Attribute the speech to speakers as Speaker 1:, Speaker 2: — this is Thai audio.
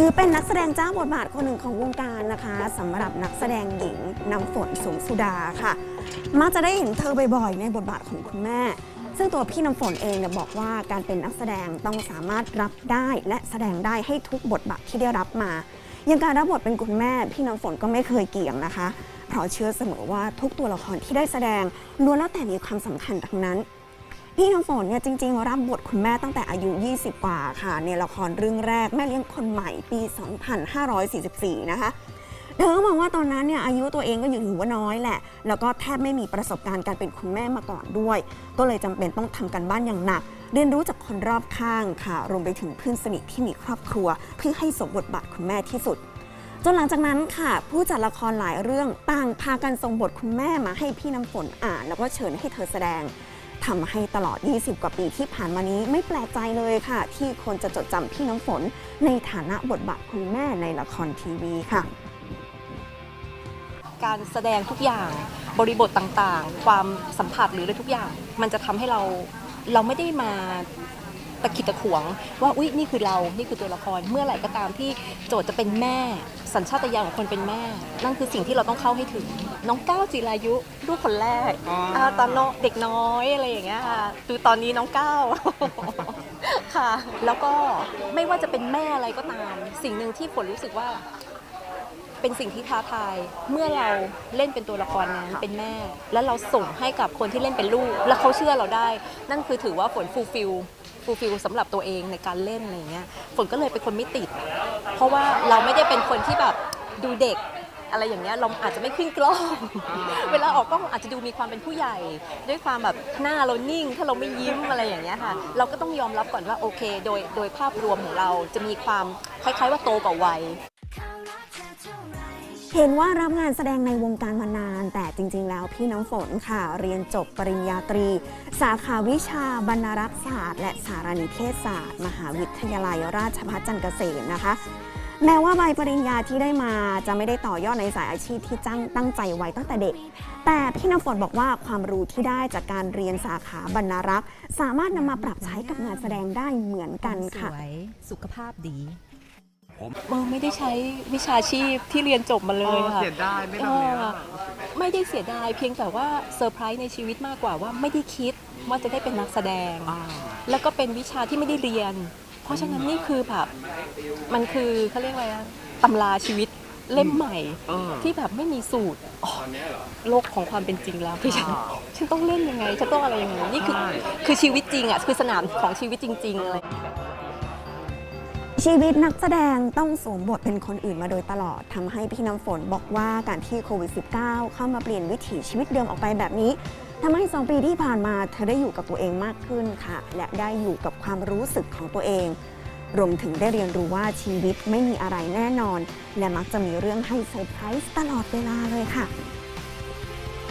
Speaker 1: ถือเป็นนักแสดงเจ้าบทบาทคนหนึ่งของวงการนะคะสำหรับนักแสดงหญิงน้ำฝนสงสุดาค่ะ มักจะได้เห็นเธอบ่อยๆในบทบาทของคุณแม่ ซึ่งตัวพี่น้ำฝนเองเนี่ยบอกว่าการเป็นนักแสดงต้องสามารถรับได้และแสดงได้ให้ทุกบทบาทที่ได้รับมาอย่างการรับบทเป็นคุณแม่พี่น้ำฝนก็ไม่เคยเกี่ยงนะคะเพราะเชื่อเสมอว่าทุกตัวละครที่ได้แสดงล้วนแล้วแต่มีความสำคัญทั้งนั้น พี่น้ำฝนเนี่ยจริงๆ รับบทคุณแม่ตั้งแต่อายุ 20 กว่าค่ะ ในละครเรื่องแรกแม่เลี้ยงคนใหม่ปี 2544 นะคะเธอก็มองว่าตอนนั้นเนี่ยอายุตัวเองก็อยู่ถือว่าน้อยแหละ แล้วก็แทบไม่มีประสบการณ์การเป็นคุณแม่มาก่อนด้วย ก็เลยจำเป็นต้องทำกันบ้านอย่างหนัก เรียนรู้จากคนรอบข้างค่ะรวมไปถึงเพื่อนสนิทที่มีครอบครัว เพื่อให้สมบทบาทคุณแม่ที่สุดจนหลังจากนั้นค่ะ ผู้จัดละครหลายเรื่องต่างพากันส่งบทคุณแม่มาให้พี่น้ำฝนอ่าน แล้วก็เชิญให้เธอแสดง ทำให้ตลอด 20 กว่าปีที่ผ่านมานี้ไม่แปลกใจเลยค่ะ ที่คนจะจดจำพี่น้ำฝน ในฐานะบทบาทคุณแม่ในละครทีวีค่ะ
Speaker 2: การแสดงทุกอย่างบริบทต่างๆ ความสัมผัสหรืออะไรทุกอย่าง มันจะทำให้เราเราไม่ได้มา ตะขิดตะขวง ว่าอุ๊ยนี่คือเรานี่คือตัวละครเมื่อไหร่ก็ตามที่โจทย์จะเป็นแม่ สัญชาตญาณของคนเป็นแม่ นั่นคือสิ่งที่เราต้องเข้าให้ถึง น้องก้าวจิรายุลูกคนแรก
Speaker 3: อ๋ออ่า
Speaker 2: ตอนน้องเด็กน้อยอะไรอย่างเงี้ยค่ะดูตอนนี้น้องก้าวค่ะ แล้วก็ไม่ว่าจะเป็นแม่อะไรก็ตาม สิ่งหนึ่งที่ฝนรู้สึกว่าเป็นสิ่งที่ท้าทาย เมื่อเราเล่นเป็นตัวละครนั้นเป็นแม่ แล้วเราส่งให้กับคนที่เล่นเป็นลูก แล้วเขาเชื่อเราได้ นั่นคือถือว่าฝนฟูลฟิล ฟูลฟิลสำหรับตัวเองในการเล่นอะไรเงี้ยฝนก็เลยเป็นคนไม่ติด เพราะว่าเราไม่ได้เป็นคนที่แบบดูเด็กอะไรอย่างเงี้ยเราอาจจะไม่ขึ้นกล้อง เวลาออกกล้องอาจจะดูมีความเป็นผู้ใหญ่ ด้วยความแบบหน้าเรานิ่ง ถ้าเราไม่ยิ้มอะไรอย่างเงี้ยค่ะ เราก็ต้องยอมรับก่อนว่าโอเค โดยโดยภาพรวมของเราจะมีความคล้ายๆว่าโตกว่าวัย
Speaker 1: เห็นว่ารับงานแสดงในวงการมานาน แต่จริง ๆ แล้วพี่น้ำฝนค่ะ เรียนจบปริญญาตรี สาขาวิชาบรรณารักษศาสตร์ และสารนิเทศศาสตร์ มหาวิทยาลัยราชภัฏจันทร์เกษมนะคะ แม้ว่าใบปริญญาที่ได้มาจะไม่ได้ต่อยอดในสายอาชีพที่ตั้งตั้งใจไว้ตั้งแต่เด็ก แต่พี่น้ำฝนบอกว่าความรู้ที่ได้จากการเรียนสาขาบรรณารักษ์ สามารถนำมาปรับใช้กับงานแสดงได้เหมือนกันค่ะ
Speaker 4: สวยสุขภาพดี
Speaker 2: เออไม่ได้ใช้วิชาชีพที่เรียนจบมาเลยค่ะ
Speaker 3: เสียดายไม่ทำแล้ว
Speaker 2: เออไม่ได้เสียดายเพียงแต่ว่าเซอร์ไพรส์ในชีวิตมากกว่าว่าไม่ได้คิดว่าจะได้เป็นนักแสดง แล้วก็เป็นวิชาที่ไม่ได้เรียน เพราะฉะนั้นนี่คือแบบมันคือเขาเรียกอะไรอะตำราชีวิตเล่มใหม่
Speaker 3: เออ
Speaker 2: ที่แบบไม่มีสูตรอ๋อโลกของความเป็นจริงแล้วพี่ฉันฉันต้องเล่นยังไงฉันต้องอะไรยังไงนี่คือ
Speaker 3: ใช่
Speaker 2: คือชีวิตจริงอะคือสนามของชีวิตจริง ๆ อะไร
Speaker 1: ชีวิตนักแสดงต้องสวมบทเป็นคนอื่นมาโดยตลอดทำให้พี่น้ำฝนบอกว่าการที่โควิด -19 เข้ามาเปลี่ยนวิถีชีวิตเดิมออกไปแบบนี้ทำให้สองปีที่ผ่านมาเธอได้อยู่กับตัวเองมากขึ้นค่ะ และได้อยู่กับความรู้สึกของตัวเอง รวมถึงได้เรียนรู้ว่าชีวิตไม่มีอะไรแน่นอน และมักจะมีเรื่องให้เซอร์ไพรส์ตลอดเวลาเลยค่ะ